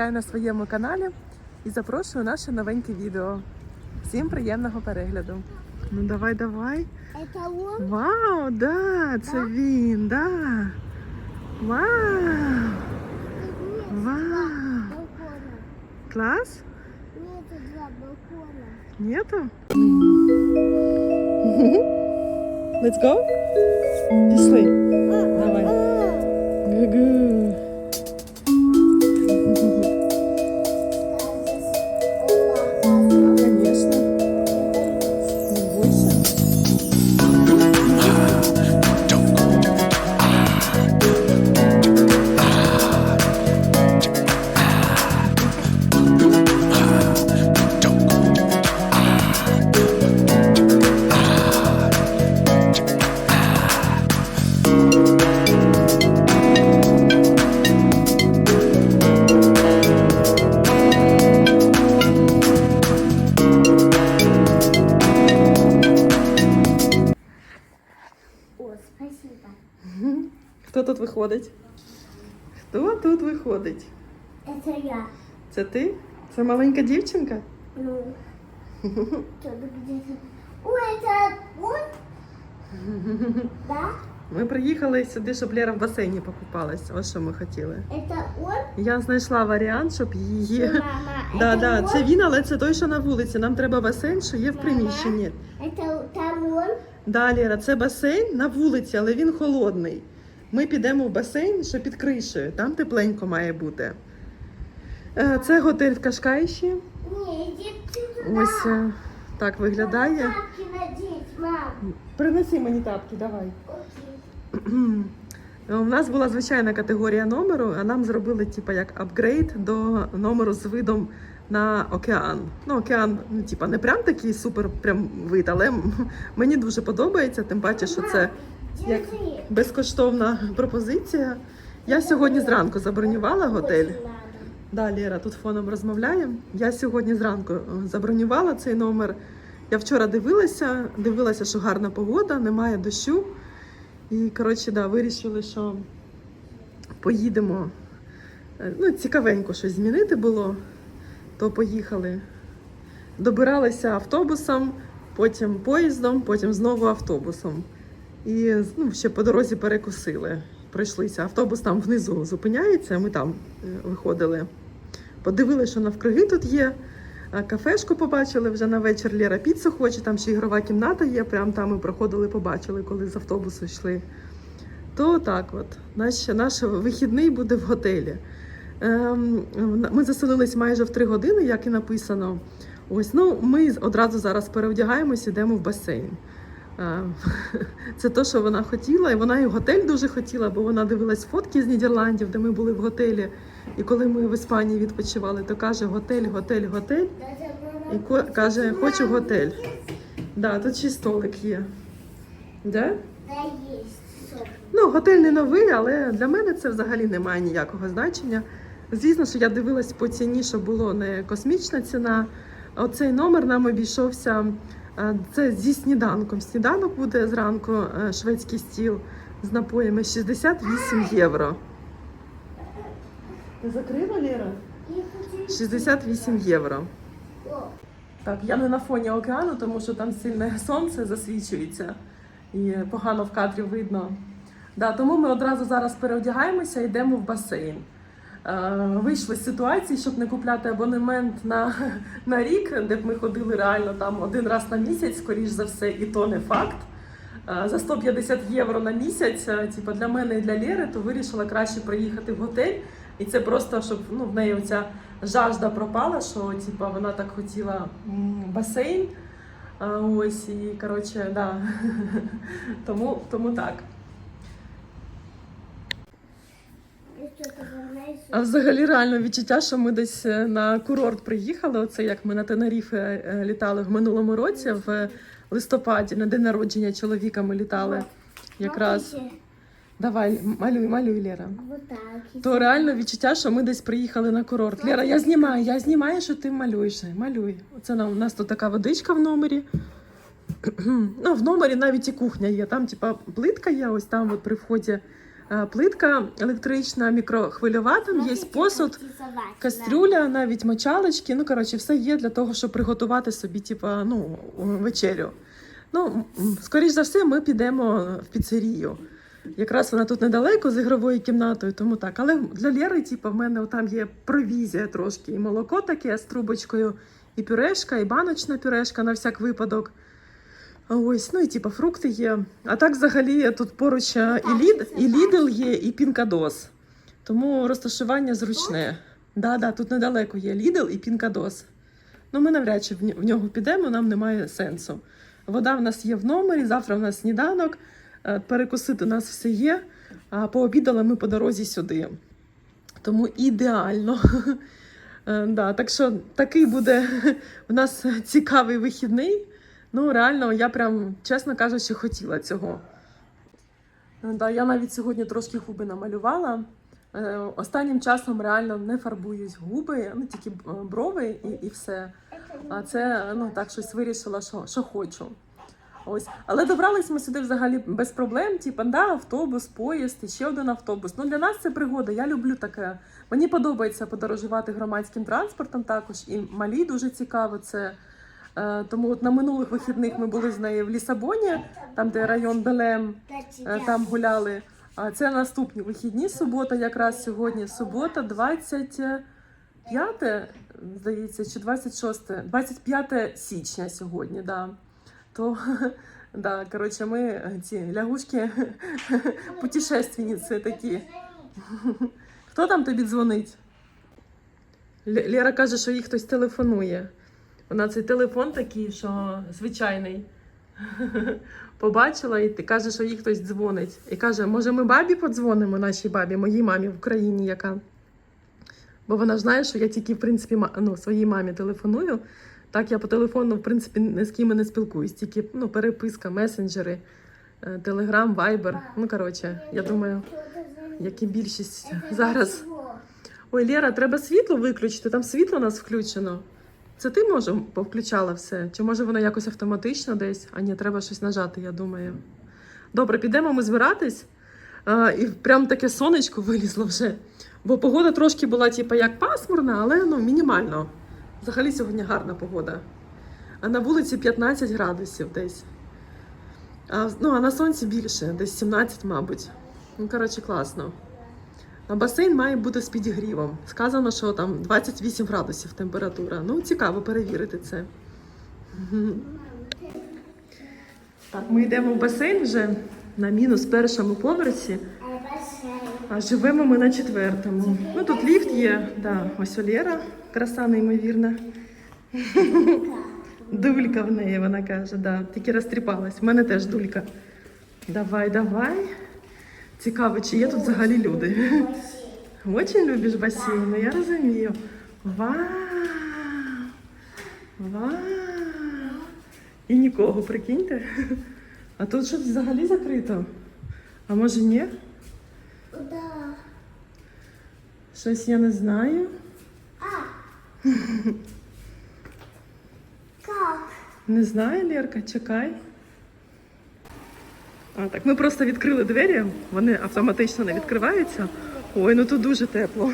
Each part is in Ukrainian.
вітаю на своєму каналі і запрошую наше новеньке відео. Всім приємного перегляду. Ну давай, давай. Это он? Вау, да, це він, да. Вау! Вау! Клас? Нет, это два балкона. Нету? Let's go? Пішли. Давай. Гу-гу. тут виходить? Хто тут виходить? Это я. Це ти? Це маленька дівчинка? Ну, тут где-то. О, это он? Да? Ми приїхали сюди, щоб Лера в басейні покупалась. Ось що ми хотіли. Это он? Я знайшла варіант, щоб її. Мама, Да, это да, он? це він, але це той, що на вулиці. Нам треба басейн, що є в приміщенні. Это там он? Да, Лера, це басейн на вулиці, але він холодний. Ми підемо в басейн, що під кришею. Там тепленько має бути. Е, Це готель в Кашкайші. Ось е, так виглядає. Тапки надеть, мам. Принеси мені тапки, давай. Окей. У нас була звичайна категорія номеру, а нам зробили типа як апгрейд до номеру з видом на океан. Ну, океан, ну, типа, не прям такий супер прям вид, але мені дуже подобається, тим паче, що це як безкоштовна пропозиція. Я сьогодні зранку забронювала готель. Да, Лера тут фоном розмовляє. Я сьогодні зранку е, забронювала цей номер. Я вчора дивилася, дивилася, що гарна погода, немає дощу. І коротше, да, вирішили, що поїдемо. Е, Ну, цікавенько щось змінити було, то поїхали. Добиралися автобусом, потім поїздом, потім знову автобусом. І ну, ще по дорозі перекусили. Пройшлися. Автобус там внизу зупиняється, ми там е, виходили. Подивилися, що навкруги тут є. Кафешку побачили вже на вечір Лера піцу хоче, там ще ігрова кімната є. Прямо там ми проходили, побачили, коли з автобусу йшли. То так от, наш, наш вихідний буде в готелі. Ем, ми заселились майже в три години, як і написано. Ось, ну, ми одразу зараз переодягаємось, ідемо в басейн. Це те, що вона хотіла, і вона і готель дуже хотіла, бо вона дивилась фотки з Нідерландів, де ми були в готелі. І коли ми в Іспанії відпочивали, то каже готель, готель, готель. І каже, хочу готель. Да, тут ще столик є. Сок. Ну, готель не новий, але для мене це взагалі не має ніякого значення. Звісно, що я дивилась по ціні, що було не космічна ціна. Оцей номер нам обійшовся. Е, Це зі сніданком. Сніданок буде зранку е, шведський стіл з напоями 68 євро. Ти закрила, Лера? 68 євро. Так, я не на фоні океану, тому що там сильне сонце засвічується і погано в кадрі видно. Да, тому ми одразу зараз переодягаємося і йдемо в басейн. Е, вийшли з ситуації, щоб не купляти абонемент на, на рік, де б ми ходили реально там один раз на місяць, скоріш за все, і то не факт. Е, За 150 євро на місяць, типу, для мене і для Лєри, то вирішила краще приїхати в готель. І це просто, щоб ну, в неї оця жажда пропала, що типу, вона так хотіла басейн. А, ось, і коротше, да. тому, тому так. А взагалі реально відчуття, що ми десь е, на курорт приїхали. Оце як ми на Тенеріфе е, літали в минулому році, в листопаді, на день народження чоловіка ми літали. Якраз Давай, малюй, малюй, Лера. Вот так. То реально відчуття, що ми десь приїхали на курорт. Лера, я знімаю, я знімаю, що ти малюєш. Малюй. Оце у нас тут така водичка в номері. ну, в номері навіть і кухня є. Там, типа, плитка є, ось там от при вході е, плитка електрична, мікрохвильова, там є посуд. Кастрюля, навіть мочалочки, ну коротше, все є для того, щоб приготувати собі, типа, ну, вечерю. Ну, скоріш за все, ми підемо в піцерію. Якраз вона тут недалеко з ігровою кімнатою, тому так. Але для Лєри, типу, в мене там є провізія трошки, і молоко таке з трубочкою, і пюрешка, і баночна пюрешка на всяк випадок. Ось, ну і типу, фрукти є. А так взагалі тут поруч е, і, лід, і Lidl є, і Пінкадос. Тому розташування зручне. Да, да, тут недалеко є Lidl і Пінкадос. Ну, ми навряд чи в нього підемо, нам немає сенсу. Вода в нас є в номері, завтра в нас сніданок, е, перекусити у нас все є, а пообідали ми по дорозі сюди. Тому ідеально. Е, Да, так що такий буде у нас цікавий вихідний. Ну, реально, я прям, чесно кажучи, хотіла цього. Е, Да, я навіть сьогодні трошки губи намалювала. Е, Останнім часом реально не фарбуюсь губи, ну тільки е, брови і, і все. А це ну так щось вирішила, що, що хочу. Ось, але добрались ми сюди взагалі без проблем. Типа, да, автобус, поїзд, і ще один автобус. Ну для нас це пригода. Я люблю таке. Мені подобається подорожувати громадським транспортом також. І малі дуже цікаво це. Е, тому от на минулих вихідних ми були з нею в Лісабоні, там де район Белем. Е, там гуляли. А це наступні вихідні. Субота, якраз сьогодні. Субота, 25, здається, чи 26, 25 січня сьогодні, да. То, да, коротше, ми ці лягушки, путешественниці такі. Хто там тобі дзвонить? Лєра каже, що їй хтось телефонує. Вона цей телефон такий, що звичайний. Побачила і ти каже, що їй хтось дзвонить. І каже, може, ми бабі подзвонимо нашій бабі, моїй мамі в Україні, яка. Бо вона ж знає, що я тільки, в принципі, ну, своїй мамі телефоную. Так, я по телефону, в принципі, ні з ким не спілкуюсь, тільки ну, переписка, месенджери, телеграм, вайбер. Ну, коротше, я думаю, як і більшість зараз. Ой, Лера, треба світло виключити. Там світло у нас включено. Це ти може повключала все? Чи може воно якось автоматично десь? А ні, треба щось нажати, я думаю. Добре, підемо ми збиратись. А, і прям таке сонечко вилізло вже. Бо погода трошки була, типу, як пасмурна, але ну, мінімально. Взагалі сьогодні гарна погода. А на вулиці 15 градусів десь. А, ну, а на сонці більше, десь 17, мабуть. Ну, коротше, класно. Басейн має бути з підігрівом. Сказано, що там 28 градусів температура. Ну, цікаво перевірити це. Так, ми йдемо в басейн вже на мінус першому поверсі, а живемо ми на четвертому. Ну тут ліфт є, да, ось Олєра, краса неймовірна. Дулька в неї, вона каже, да, тільки розтріпалась. У мене теж дулька. Давай, давай. Цікаво, чи є тут взагалі люди. Очень любиш басейн, ну я розумію. Вау! Вау! І нікого, прикиньте. А тут щось взагалі закрито. А може ні? Да. Щось я не знаю. Как? Не знаю, Лерка, чекай. А, так, ми просто відкрили двері, вони автоматично не відкриваються. Ой, ну тут дуже тепло,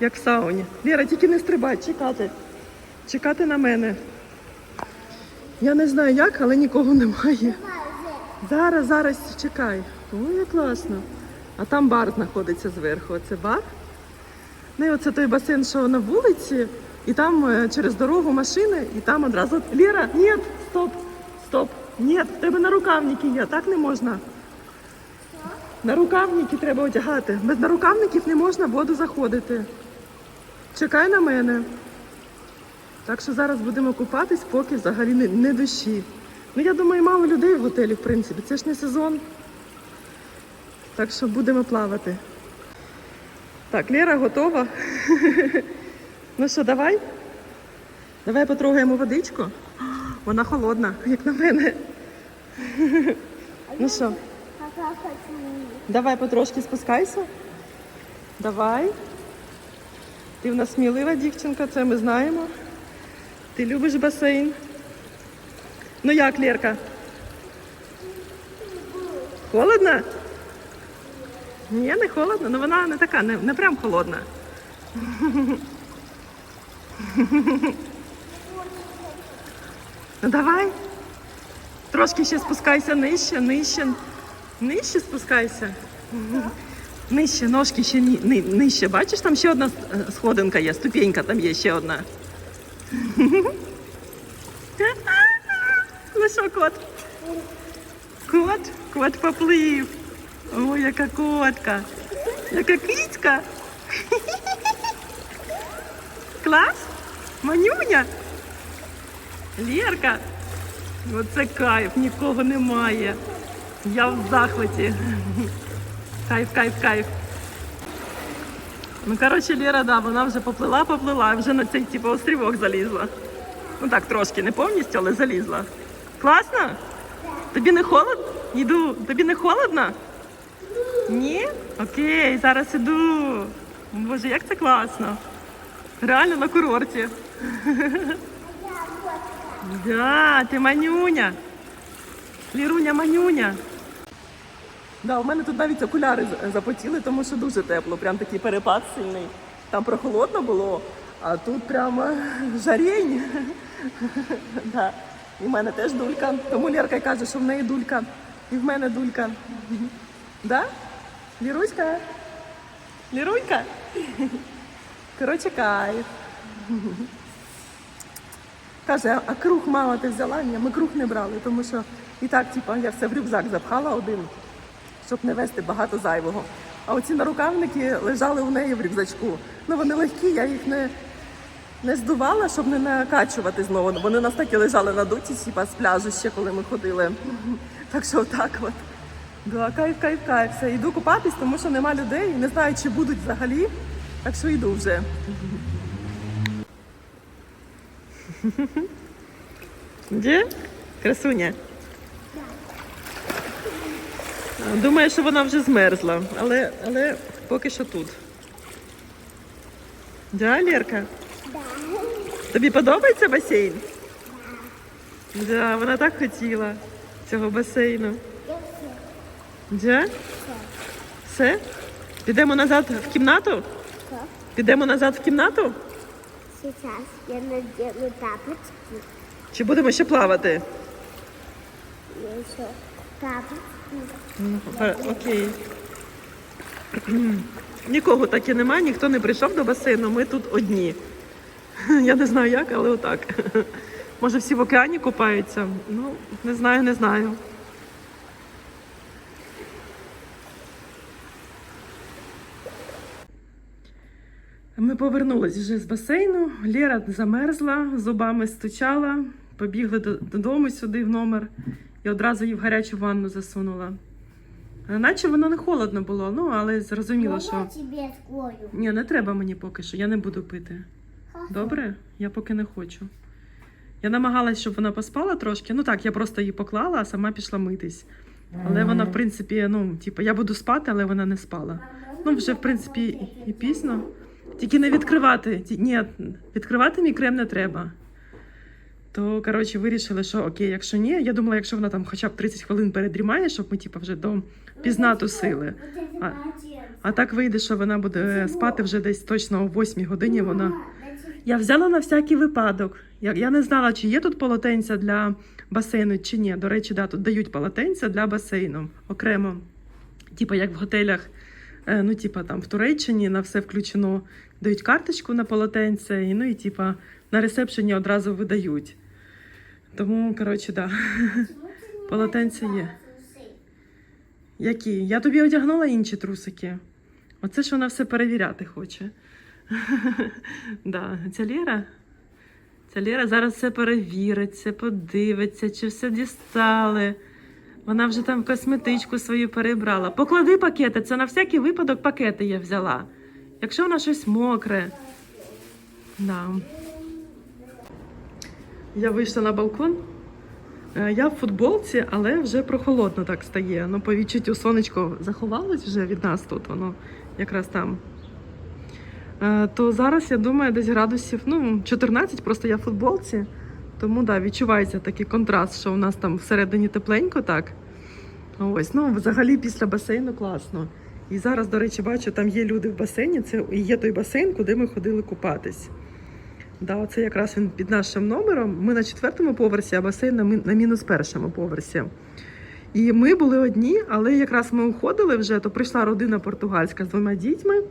як в сауні. Лера, тільки не стрибай, чекати. Чекати на мене. Я не знаю як, але нікого немає. Зараз, зараз чекай. Ой, як класно. А там бар знаходиться зверху. Оце бар. Ну і оце той басейн, що на вулиці, і там е, через дорогу машини, і там одразу. Лера, ні, стоп, стоп. Ні, в тебе нарукавники є, так не можна. Нарукавники треба одягати. Без нарукавників не можна в воду заходити. Чекай на мене. Так що зараз будемо купатись, поки взагалі не, не дощі. Ну, я думаю, мало людей в готелі, в принципі. Це ж не сезон. Так що будемо плавати. Так, Лера готова. ну що, давай? Давай потрогаємо водичку. Вона холодна, як на мене. ну що, Давай потрошки спускайся. Давай. Ти в нас смілива дівчинка, це ми знаємо. Ти любиш басейн. Ну як, Лерка? Холодно? Ні, не холодно. Ну вона не така, не, не прям холодна. Ну давай. Трошки ще спускайся нижче, нижче. Нижче спускайся. Нижче, ножки ще ні, ни, нижче. Бачиш, там ще одна е, сходинка є, ступенька там є ще одна. Ну що, кот? Кот? Кот поплив. Ой, яка котка. Яка кицька. Клас? Манюня? Лєрка? Оце кайф, нікого немає. Я в захваті. Кайф, кайф, кайф. Ну, коротше, Лера, да, вона вже поплила, поплила, вже на цей типу острівок залізла. Ну так, трошки, не повністю, але залізла. Класно? Тобі не холодно? Іду. Тобі не холодно? Ні? Окей, зараз іду. Боже, як це класно. Реально на курорті. Да, ти манюня. Ліруня манюня. Да, у мене тут навіть окуляри запотіли, тому що дуже тепло. Прям такий перепад сильний. Там прохолодно було, а тут прямо жарень. Да. І в мене теж дулька. Тому Лерка каже, що в неї дулька. І в мене дулька. Да? Ліруська? Лірунька? Коротше, кайф. Каже, а круг мама ти взяла? Ні, ми круг не брали, тому що і так, типу, я все в рюкзак запхала один, щоб не вести багато зайвого. А оці нарукавники лежали у неї в рюкзачку. Ну вони легкі, я їх не, не здувала, щоб не накачувати знову. Вони у нас так і лежали надуті, типа з пляжу ще, коли ми ходили. Так що отак от. Да, кайф, кайф, кайф. Все, йду купатись, тому що нема людей. Не знаю, чи будуть взагалі. Так що йду вже. Де? Красуня. Думаю, що вона вже змерзла, але, але поки що тут. Да, Лерка? Да. Тобі подобається басейн? Да, вона так хотіла цього басейну. Да? Все? Підемо назад в кімнату? Підемо назад в кімнату? Сейчас я надену тапочки. Чи будемо ще плавати? Я еще тапочки. Ну, пе- Окей. Нікого так і немає, ніхто не прийшов до басейну, ми тут одні. Я не знаю як, але отак. Може всі в океані купаються? Ну, не знаю, не знаю. Ми повернулись вже з басейну. Лера замерзла, зубами стучала, побігли додому сюди в номер і одразу її в гарячу ванну засунула. Е, Наче воно не холодно було, ну але зрозуміло, що. Я тебе открою. Ні, не треба мені поки що, я не буду пити. Добре? Я поки не хочу. Я намагалась, щоб вона поспала трошки. Ну так, я просто її поклала, а сама пішла митись. Але вона, в принципі, ну, типу, я буду спати, але вона не спала. Ну, вже, в принципі, і пізно. Тільки не відкривати. Ті- Ні, відкривати мій крем не треба. То, коротше, вирішили, що окей, якщо ні, я думала, якщо вона там хоча б 30 хвилин передрімає, щоб ми, типу, вже до пізна тусили. А- А так вийде, що вона буде спати вже десь точно о 8 годині. Вона я взяла на всякий випадок. Я, я не знала, чи є тут полотенця для басейну, чи ні. До речі, да, тут дають полотенця для басейну окремо. Типа як в готелях, е, ну, типа там в Туреччині на все включено. Дають карточку на полотенце, і ну і типа на ресепшені одразу видають. Тому, коротше, да. Полотенце є. Які? Я тобі одягнула інші трусики. Оце ж вона все перевіряти хоче. да, ця Лєра. Ця Лєра зараз все перевірить, все подивиться, чи все дістали. Вона вже там косметичку свою перебрала. Поклади пакети, це на всякий випадок пакети я взяла. Якщо вона щось мокре. Да. Я вийшла на балкон. Е, Я в футболці, але вже прохолодно так стає. Ну, по відчуттю сонечко заховалось вже від нас тут, воно якраз там. Е, То зараз я думаю, десь градусів ну, 14, просто я в футболці. Тому да, відчувається такий контраст, що у нас там всередині тепленько так. Ось, ну взагалі після басейну класно. І зараз, до речі, бачу, там є люди в басейні. Це і є той басейн, куди ми ходили купатись. Да, це якраз він під нашим номером. Ми на четвертому поверсі, а басейн на, мі- на мінус першому поверсі. І ми були одні, але якраз ми уходили вже, то прийшла родина португальська з двома дітьми.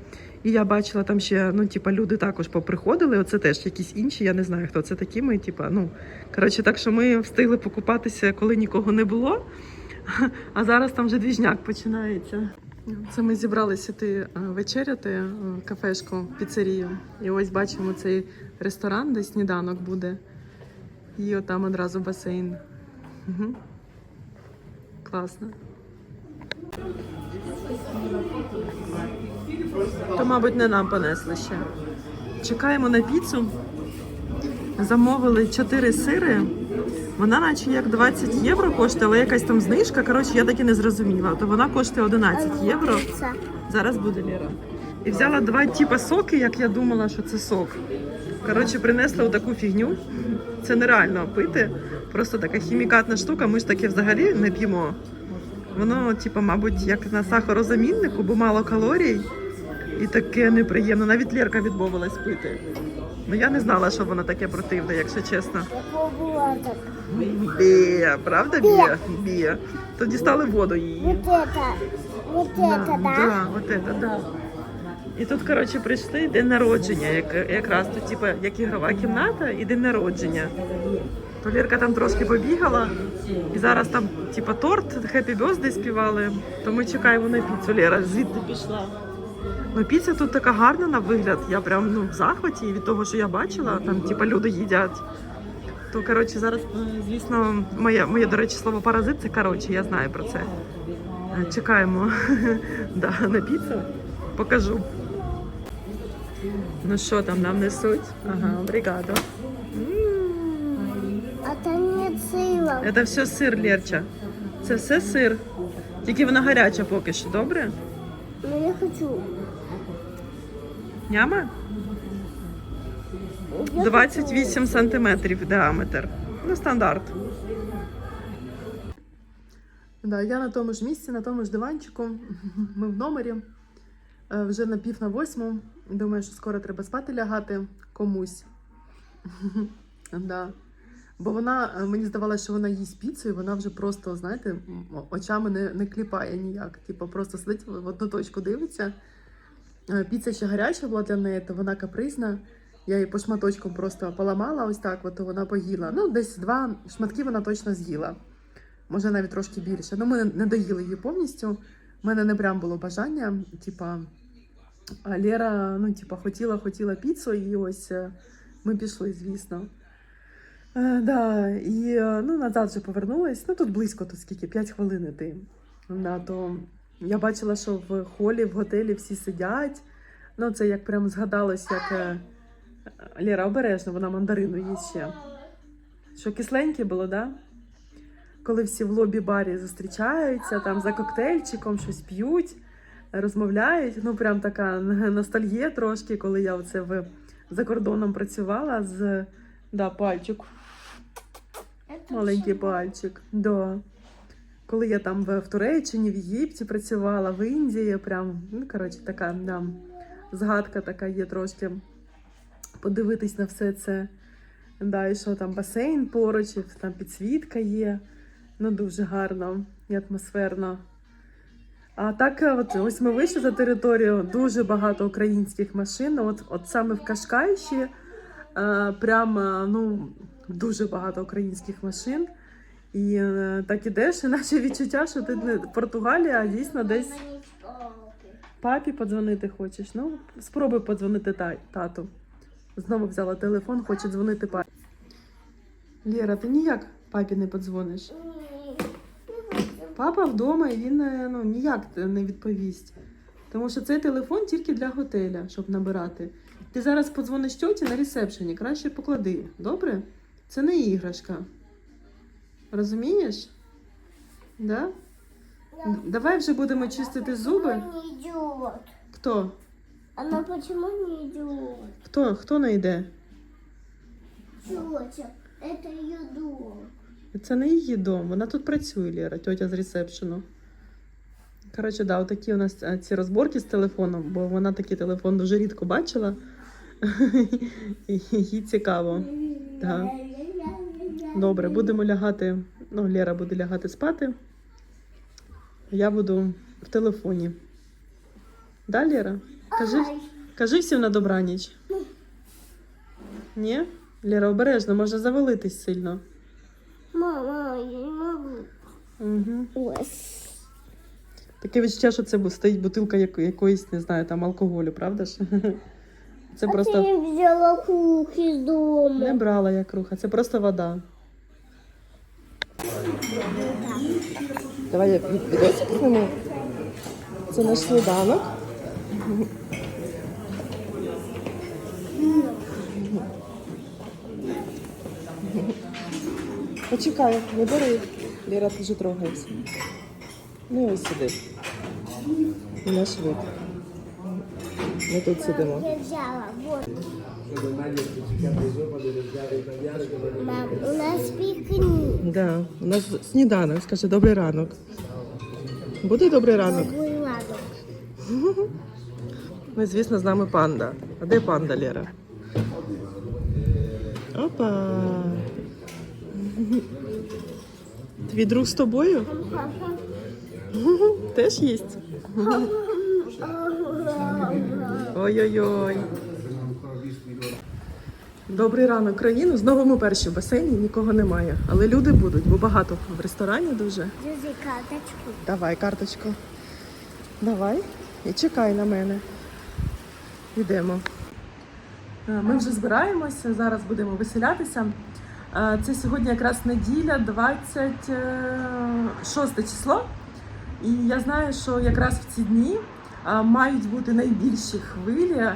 І я бачила там ще, ну, типа, люди також поприходили. Оце теж якісь інші, я не знаю, хто це такі. Ми, типа, ну, коротше, так що ми встигли покупатися, коли нікого не було. А зараз там вже двіжняк починається. Це ми зібралися йти е, вечеряти е, кафешку, піцерію. І ось бачимо цей ресторан, де сніданок буде. І отам одразу басейн. Угу. Класно. То, мабуть, не нам понесли ще. Чекаємо на піцу. Замовили 4 сири. Вона наче як 20 євро коштує, але якась там знижка. Коротше, я так і не зрозуміла. То вона коштує 11 євро. Зараз буде Ліра. І взяла два типа соки, як я думала, що це сок. Коротше, принесла таку фігню. Це нереально пити. Просто така хімікатна штука. Ми ж таке взагалі не п'ємо. Воно, типа, мабуть, як на сахарозаміннику, бо мало калорій. І таке неприємно. Навіть Лєрка відмовилась пити. Ну я не знала, що воно таке противне, якщо чесно. Якого було так? Бє, правда бє? Бє. Тоді стали воду її. Вот это. Вот это, да? Да, вот это, да. І тут, коротше, прийшли день народження, як, якраз тут, типу, як ігрова кімната і день народження. То Лірка там трошки побігала, і зараз там, типу, торт Happy Birthday співали, то ми чекаємо на піцу. Лера звідти пішла. Ну, піца тут така гарна на вигляд. Я прям ну, в захваті від того, що я бачила, там, типу, люди їдять. То, коротше, зараз, е, звісно, моє, моє, до речі, слово паразит це коротше, я знаю про це. Е, Чекаємо да, на піцу. Покажу. Ну що там нам несуть? Ага, бригада. Это не сила. Це все сир, Лерча. Це все сир. Тільки вона гаряча поки що, добре? Но я хочу. Няма? 28 сантиметрів діаметр. Ну, стандарт. Да, я на тому ж місці, на тому ж диванчику. Ми в номері. Е, Вже на пів на восьму. Думаю, що скоро треба спати лягати комусь. Да. Бо вона, е, мені здавалося, що вона їсть піцу, і вона вже просто, знаєте, очами не, не кліпає ніяк. Типу, просто сидить в одну точку дивиться. Е, Піца ще гаряча була для неї, то вона капризна. Я її по шматочкам просто поламала ось так, от, то вона поїла. Ну, десь два шматки вона точно з'їла. Може, навіть трошки більше. Ну, ми не- доїли її повністю. У мене не прям було бажання. Типа, а Лера, ну, типа, хотіла, хотіла піцу, і ось е, ми пішли, звісно. Е, да, і е, ну, назад вже повернулась. Ну, тут близько, тут скільки, 5 хвилин іти. Да, то я бачила, що в холі, в готелі всі сидять. Ну, це як прям згадалось, як е, Лера обережно, вона мандарину їсть ще. Що кисленьке було, да? Коли всі в лобі-барі зустрічаються, там за коктейльчиком щось п'ють, розмовляють. Ну, прям така ностальгія трошки, коли я оце в, за кордоном працювала з да, пальчик, маленький пальчик. Да. Коли я там в, Туреччині, в Єгипті працювала, в Індії, прям, ну, коротше, така да, згадка така є трошки подивитись на все це. Да, і що там басейн поруч, і там підсвітка є. Ну, дуже гарно і атмосферно. А так, е, от ось ми вийшли за територію, дуже багато українських машин. От, от саме в Кашкайші е, прям е, ну, дуже багато українських машин. І е, так ідеш, і наче відчуття, що ти не Португалія, а дійсно десь папі подзвонити хочеш. Ну, спробуй подзвонити та- тату. Знову взяла телефон, хоче дзвонити папі. Лєра, ти ніяк папі не подзвониш. Папа вдома і він е, ну, ніяк не відповість. Тому що цей телефон тільки для готеля, щоб набирати. Ти зараз подзвониш тьоті на ресепшені, краще поклади. Добре? Це не іграшка. Розумієш? Да? Д- Давай вже будемо чистити зуби. Она не идет. Хто? Она почему не идет? Хто? Хто не йде? Тетя, это ее дом. Це не її дом, вона тут працює, Лера, тьотя з ресепшену. Коротше, да, отакі у нас е, ці розборки з телефоном, бо вона такий телефон дуже рідко бачила. І Їй цікаво. Так. Добре, будемо лягати. Ну, Лера буде лягати спати. Я буду в телефоні. Да, Лера? Кажи, кажи всім на добраніч. Ні? Лера, обережно, може завалитись сильно. Мама, я не могу. Угу. Ой. Таке відчуття, що це стоїть бутилка якоїсь, не знаю, там алкоголю, правда ж? Це А просто не взяла круг из дома. не брала як руха, це просто вода. Давай я відосик. Це наш сніданок. Почекай, не бери. Ліра дуже трогається. Ну і ось сюди. І наш вид. Ми тут сидимо. Мам, у нас пикник. Да, у нас сніданок, скажи добрий ранок. Буде добрий ранок. Добрий ранок. Ну, і, звісно, з нами панда. А де панда, Лера? Опа. Твій друг з тобою? Теж їсть. Ой-ой-ой. Добрий ранок, країну. Знову ми перші в басейні, нікого немає. Але люди будуть, бо багато в ресторані дуже. Держи карточку. Давай карточку. Давай і чекай на мене. Йдемо. Е, Ми вже збираємося, зараз будемо веселятися. Е, Це сьогодні якраз неділя, 26 число. І я знаю, що якраз в ці дні е, мають бути найбільші хвилі е,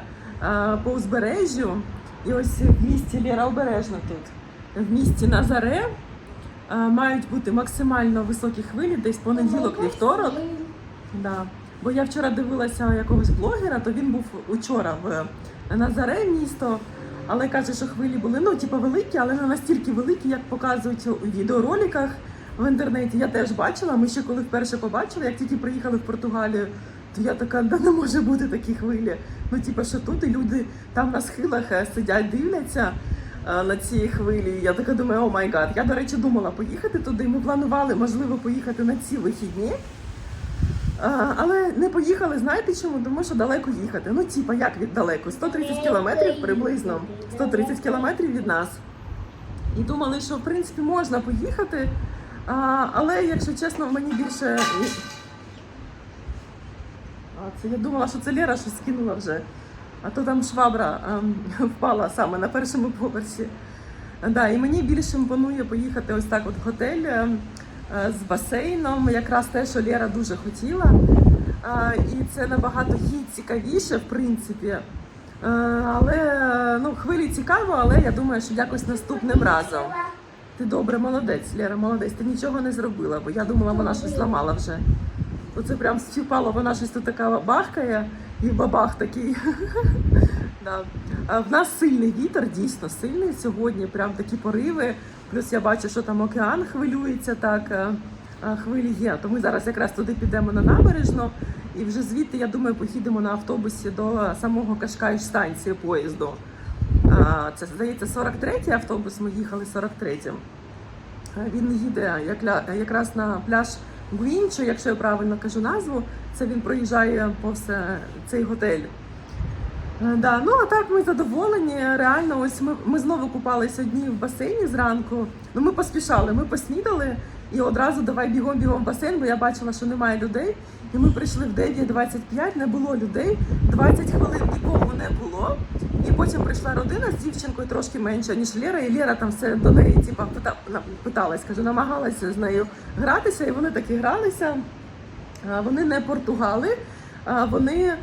по узбережжю. І ось в місті Ліра обережно тут. В місті Назаре е, мають бути максимально високі хвилі, десь понеділок, вівторок. Да. Бо я вчора дивилася якогось блогера, то він був учора в Назаре місто, але каже, що хвилі були ну, типу, великі, але не настільки великі, як показують у відеороликах в інтернеті. Я теж бачила. Ми ще коли вперше побачили, як тільки приїхали в Португалію, то я така, да не може бути такі хвилі. Ну, типу, що тут і люди там на схилах е, сидять, дивляться е, на ці хвилі. Я така думаю, о май гад. Я, до речі, думала поїхати туди. Ми планували, можливо, поїхати на ці вихідні. А, але не поїхали, знаєте чому? Тому що далеко їхати. Ну, типа, як від далеко? 130 кілометрів приблизно. 130 кілометрів від нас. І думали, що в принципі можна поїхати. А, але, якщо чесно, мені більше. А, це я думала, що це Лера щось скинула вже. А то там швабра ем, впала саме на першому поверсі. Да, і мені більше імпонує поїхати ось так от в готель е, е, з басейном, якраз те, що Лера дуже хотіла. Е, І це набагато їй цікавіше, в принципі. Е, Але е, ну, хвилі цікаво, але я думаю, що якось наступним разом. Ти добре, молодець, Лера, молодець. Ти нічого не зробила, бо я думала, вона щось зламала вже. Оце прям співпало, вона щось тут така бахкає і бабах такий. Да. А В нас сильний вітер, дійсно сильний сьогодні. Прям такі пориви. Плюс я бачу, що там океан хвилюється так. е, е, Хвилі є. То ми зараз якраз туди підемо на набережну. І вже звідти, я думаю, поїдемо на автобусі до самого Кашкай станції поїзду. Це здається 43-й автобус. Ми їхали 43-м. Е, Він їде якраз на пляж Гуінчо, якщо я правильно кажу назву. Це він проїжджає повз цей готель. Е, Да, ну а так ми задоволені. Реально, ось ми, ми знову купалися одні в басейні зранку. Ну ми поспішали, ми поснідали і одразу давай бігом бігом в басейн, бо я бачила, що немає людей. І ми прийшли в 9.25, не було людей. 20 хвилин нікого не було. Потім прийшла родина з дівчинкою трошки менша, ніж Лера, і Лера там все до неї типа, питалась, кажу, намагалася з нею гратися, і вони таки гралися. Вони не португали, вони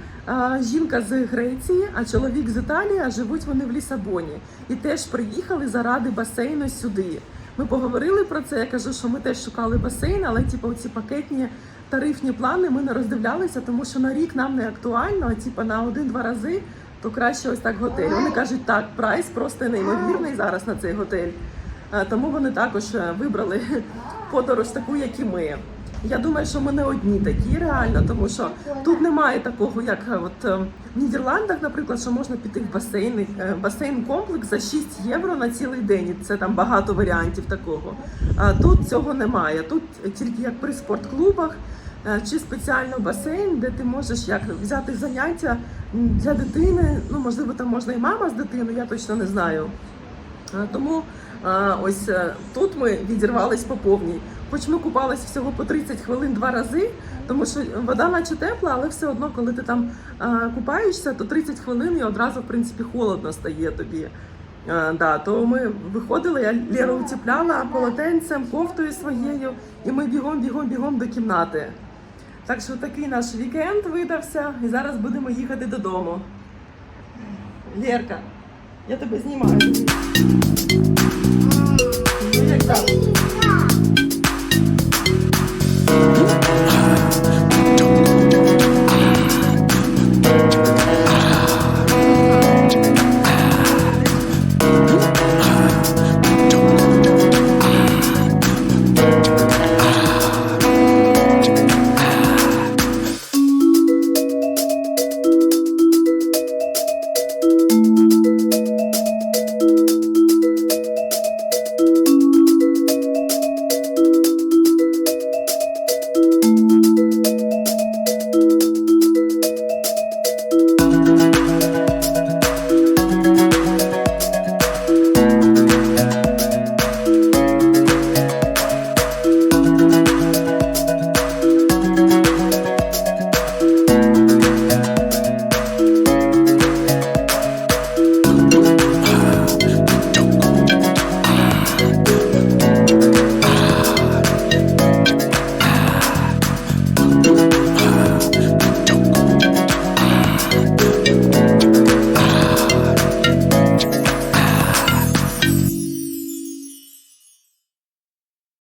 жінка з Греції, а чоловік з Італії, а живуть вони в Лісабоні. І теж приїхали заради басейну сюди. Ми поговорили про це. Я кажу, що ми теж шукали басейн, але типу, ці пакетні тарифні плани ми не роздивлялися, тому що на рік нам не актуально, а типу на один-два рази, то краще ось так готель. Вони кажуть, так, прайс просто неймовірний зараз на цей готель. Е, Тому вони також е, вибрали подорож таку, як і ми. Я думаю, що ми не одні такі реально, тому що тут немає такого, як е, от в Нідерландах, наприклад, що можна піти в басейн, басейн комплекс за 6 євро на цілий день. Це там багато варіантів такого. А тут цього немає. Тут тільки як при спортклубах чи спеціально басейн, де ти можеш як взяти заняття для дитини. Ну можливо, там можна і мама з дитиною, я точно не знаю. Е, Тому е, ось е, тут ми відірвались по повній. Хоч ми купались всього по 30 хвилин два рази, тому що вода наче тепла, але все одно, коли ти там е, купаєшся, то 30 хвилин і одразу в принципі холодно стає тобі. Е, да, то ми виходили, я Леру утепляла полотенцем, кофтою своєю, і ми бігом, бігом, бігом до кімнати. Так що такий наш вікенд видався, і зараз будемо їхати додому. Лєрка, я тебе знімаю. Ну, як так? Música